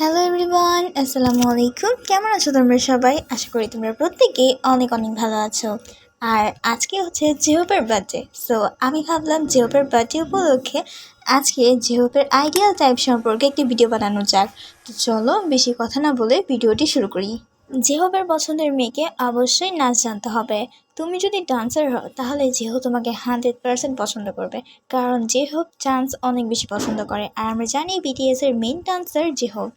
Hello everyone আসসালামু আলাইকুম কেমন আছো তোমরা সবাই? আশা করি তোমরা প্রত্যেকেই অনেক অনেক ভালো আছো। আর আজকে হচ্ছে জেহপের বার্থডে সো আমি ভাবলাম জেহপের বার্থডে উপলক্ষে আজকে জেহপের আইডিয়াল টাইপ সম্পর্কে একটি ভিডিও বানানো যাক। তো চলো বেশি কথা না বলে ভিডিওটি শুরু করি। জেহবের পছন্দের মেয়েকে অবশ্যই নাচ জানতে হবে। তুমি যদি ডান্সার হও, তাহলে যেহো তোমাকে হান্ড্রেড পার্সেন্ট পছন্দ করবে। কারণ জেহব চান্স অনেক বেশি পছন্দ করে। আর আমরা জানি বিটিএস এর মেইন ডান্সার জেহব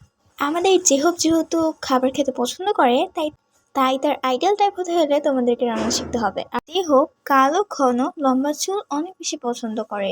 আমাদের জেহব যেহেতু খাবার খেতে পছন্দ করে, তাই তাই তার আইডিয়াল টাইপ হতে হলে তোমাদেরকে রান্না শিখতে হবে। আর জেহব কালো, ঘন, লম্বা চুল অনেক বেশি পছন্দ করে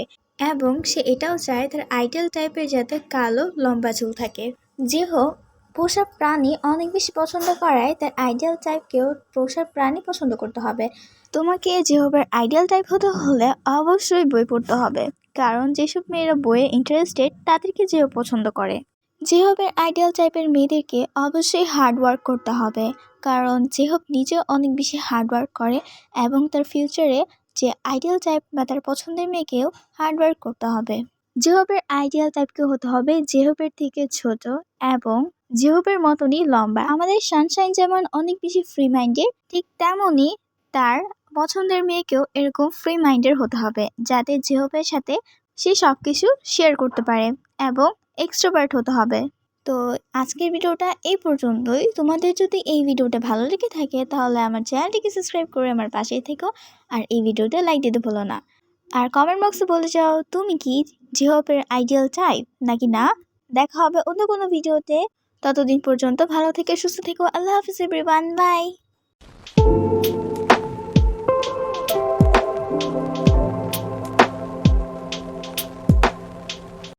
এবং সে এটাও চায় তার আইডিয়াল টাইপের যাতে কালো, লম্বা চুল থাকে। জেহব পোষা প্রাণী অনেক বেশি পছন্দ করায় তার আইডিয়াল টাইপকেও পোষা প্রাণী পছন্দ করতে হবে। তোমাকে যেভাবে আইডিয়াল টাইপ হতে হলে অবশ্যই বই পড়তে হবে, কারণ যেসব মেয়েরা বইয়ে ইন্টারেস্টেড তাদেরকে যেও পছন্দ করে। যেভাবে আইডিয়াল টাইপের মেয়েদেরকে অবশ্যই হার্ড ওয়ার্ক করতে হবে। কারণ যেহব নিজেও অনেক বেশি হার্ড ওয়ার্ক করে এবং তার ফিউচারে যে আইডিয়াল টাইপ বা তার পছন্দের মেয়েকেও হার্ড ওয়ার্ক করতে হবে। জেহবের আইডিয়াল টাইপকে হতে হবে জেহবের থেকে ছোট এবং জেহবের মতনই লম্বা। আমাদের সানশাইন যেমন অনেক বেশি ফ্রি মাইন্ডের ঠিক তেমনই তার পছন্দের মেয়েকেও এরকম ফ্রি মাইন্ডের হতে হবে। যাতে জেহবের সাথে সে সব কিছু শেয়ার করতে পারে এবং এক্সট্রোভার্ট হতে হবে। তো আজকের ভিডিওটা এই পর্যন্তই। তোমাদের যদি এই ভিডিওটা ভালো লেগে থাকে, তাহলে আমার চ্যানেলটিকে সাবস্ক্রাইব করে আমার পাশেই থেকো। আর এই ভিডিওটা লাইক দিতে ভুলো না। আর কমেন্ট বক্সে বলে যাও, তুমি কি জিহপের আইডিয়াল টাইপ নাকি না? দেখা হবে অন্য কোনো ভিডিওতে। ততদিন পর্যন্ত ভালো থেকে, সুস্থ থেকো। আল্লাহ হাফিজ এভরিওয়ান বাই